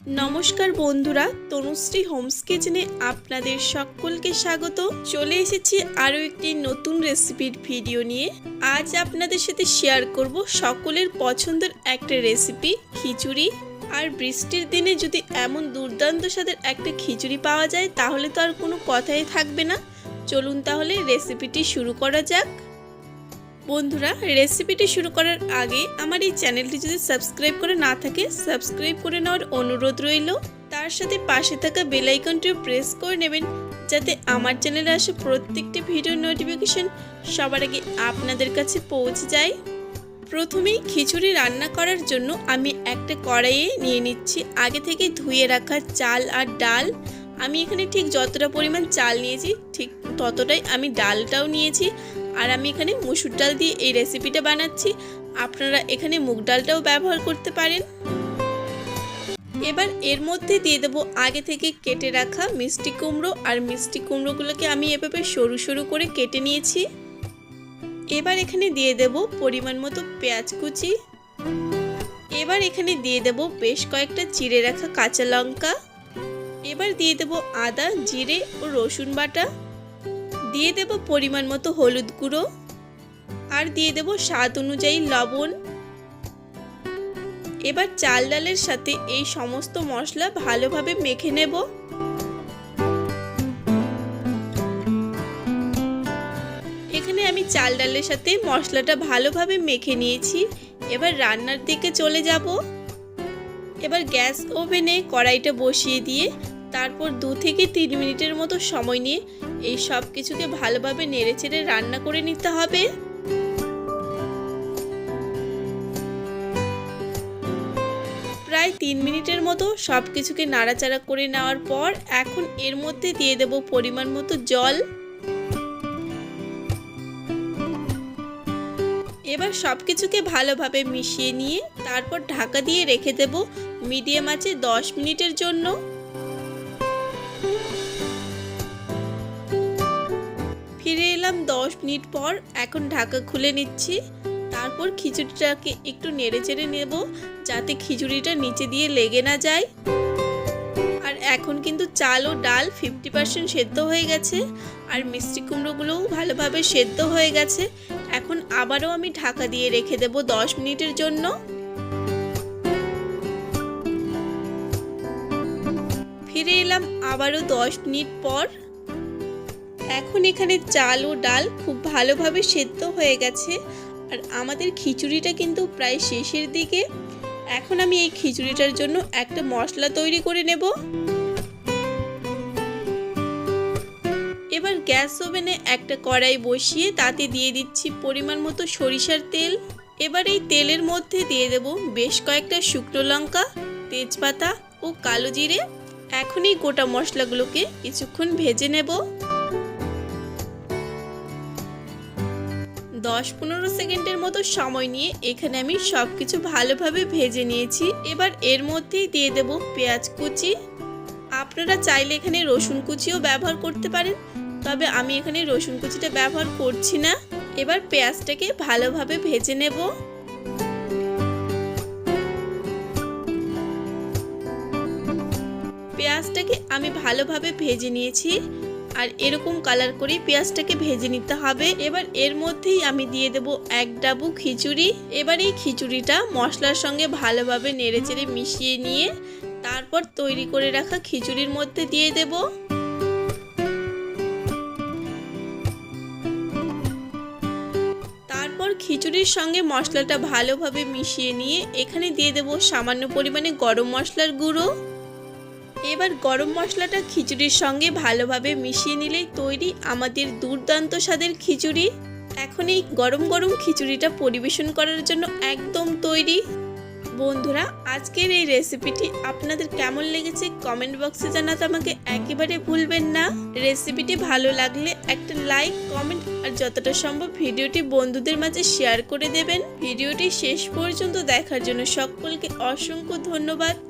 নমস্কার বন্ধুরা, তনুশ্রী হোমস কিচেনে আপনাদের সকলকে স্বাগত। চলে এসেছি আরও একটি নতুন রেসিপির ভিডিও নিয়ে। আজ আপনাদের সাথে শেয়ার করব সকলের পছন্দের একটা রেসিপি, খিচুড়ি। আর বৃষ্টির দিনে যদি এমন দুর্দান্ত স্বাদের একটা খিচুড়ি পাওয়া যায়, তাহলে তো আর কোনো কথাই থাকবে না। চলুন তাহলে রেসিপিটি শুরু করা যাক। বন্ধুরা রেসিপিটি শুরু করার আগে আমার এই চ্যানেলটি যদি সাবস্ক্রাইব করে না থাকে সাবস্ক্রাইব করে নেওয়ার অনুরোধ রইল। তার সাথে পাশে থাকা বেল আইকনটিও প্রেস করে নেবেন, যাতে আমার চ্যানেলে আসে প্রত্যেকটি ভিডিও নোটিফিকেশন সবার আগে আপনাদের কাছে পৌঁছে যায়। প্রথমেই খিচুড়ি রান্না করার জন্য আমি একটা কড়াইয়ে নিয়ে নিচ্ছি। আগে থেকে ধুয়ে রাখা চাল আর ডাল। আমি এখানে ঠিক যতটা পরিমাণ চাল নিয়েছি, ঠিক ততটাই আমি ডালটাও নিয়েছি। আর আমি এখানে মুসুর ডাল দিয়ে এই রেসিপিটা বানাচ্ছি। আপনারা এখানে মুগ ডালটাও ব্যবহার করতে পারেন। এবার এর মধ্যে দিয়ে দেবো আগে থেকে কেটে রাখা মিষ্টি কুমড়ো আর মিষ্টি কুমড়োগুলোকে আমি এভাবে সরু সরু করে কেটে নিয়েছি। এবার এখানে দিয়ে দেব পরিমাণ মতো পেঁয়াজ কুচি। এবার এখানে দিয়ে দেব বেশ কয়েকটা চিড়ে রাখা কাঁচা লঙ্কা। এবার দিয়ে দেব আদা, জিরে ও রসুন বাটা। দিয়ে দেব পরিমাণ মতো হলুদ গুঁড়ো আর দিয়ে দেব স্বাদ অনুযায়ী লবণ। এবার চাল ডালের সাথে এই সমস্ত মশলা ভালোভাবে মেখে নেব। এখানে আমি চাল ডালের সাথে মশলাটা ভালোভাবে মেখে নিয়েছি। এবার রান্নার দিকে চলে যাব। এবার গ্যাস ওভেনে কড়াইটা বসিয়ে দিয়ে তারপর দু থেকে তিন মিনিটের মতো সময় নিয়ে এই সব কিছুকে ভালোভাবে নেড়েচেড়ে রান্না করে নিতে হবে। প্রায় তিন মিনিটের মতো সব কিছুকে নাড়াচাড়া করে নেওয়ার পর এখন এর মধ্যে দিয়ে দেব পরিমাণ মতো জল। এবার সব কিছুকে ভালোভাবে মিশিয়ে নিয়ে তারপর ঢাকা দিয়ে রেখে দেব মিডিয়াম আছে দশ মিনিটের জন্য। ফিরে এলাম দশ মিনিট পর। এখন ঢাকা খুলে নিচ্ছি। তারপর খিচুড়িটাকে একটু নেড়ে চেড়ে নেব, যাতে খিচুড়িটা নিচে দিয়ে লেগে না যায়। আর এখন কিন্তু চাল ও ডাল ফিফটি পার্সেন্ট সেদ্ধ হয়ে গেছে, আর মিষ্টি কুমড়োগুলোও ভালোভাবে সেদ্ধ হয়ে গেছে। এখন আবারও আমি ঢাকা দিয়ে রেখে দেব দশ মিনিটের জন্য। ফিরে এলাম আবারও দশ মিনিট পর। এখন এখানে চাল ও ডাল খুব ভালোভাবে সেদ্ধ হয়ে গেছে। আর আমাদের খিচুড়িটা কিন্তু প্রায় শেষের দিকে। এখন আমি এই খিচুড়িটার জন্য একটা মশলা তৈরি করে নেব। এবার গ্যাস ওভেনে একটা কড়াই বসিয়ে তাতে দিয়ে দিচ্ছি পরিমাণ মতো সরিষার তেল। এবার এই তেলের মধ্যে দিয়ে দেব বেশ কয়েকটা শুকনো লঙ্কা, তেজপাতা ও কালো জিরে। এখনই গোটা মশলাগুলোকে কিছুক্ষণ ভেজে নেব। দশ পনেরো সেকেন্ডের মতো সময় নিয়ে এখানে আমি সব কিছু ভালোভাবে ভেজে নিয়েছি। এবার এর মধ্যেই দিয়ে দেব পেঁয়াজ কুচি। আপনারা চাইলে এখানে রসুন কুচিও ব্যবহার করতে পারেন, তবে আমি এখানে রসুন কুচিটা ব্যবহার করছি না। এবার পেঁয়াজটাকে ভালোভাবে ভেজে নেব। পেঁয়াজটাকে আমি ভালোভাবে ভেজে নিয়েছি। আর এরকম কালার করে পেঁয়াজটাকে ভেজে নিতে হবে। এবার এর মধ্যেই আমি দিয়ে দেব এক ডাবু খিচুড়ি। এবার এই খিচুড়িটা মশলার সঙ্গে ভালোভাবে নেড়েচেড়ে মিশিয়ে নিয়ে তারপর তৈরি করে রাখা খিচুড়ির মধ্যে দিয়ে দেব। তারপর খিচুড়ির সঙ্গে মশলাটা ভালোভাবে মিশিয়ে নিয়ে এখানে দিয়ে দেব সামান্য পরিমাণে গরম মশলার গুঁড়ো। এবার গরম মশলাটা খিচুড়ির সঙ্গে ভালোভাবে মিশিয়ে নিলেই তৈরি আমাদের দুর্দান্ত স্বাদের খিচুড়ি। এখন এই গরম গরম খিচুড়িটা পরিবেশন করার জন্য একদম তৈরি। বন্ধুরা, আজকের এই রেসিপিটি আপনাদের কেমন লেগেছে কমেন্ট বক্সে জানাতে আমাকে একেবারে ভুলবেন না। রেসিপিটি ভালো লাগলে একটা লাইক, কমেন্ট আর যতটা সম্ভব ভিডিওটি বন্ধুদের মাঝে শেয়ার করে দেবেন। ভিডিওটি শেষ পর্যন্ত দেখার জন্য সকলকে অসংখ্য ধন্যবাদ।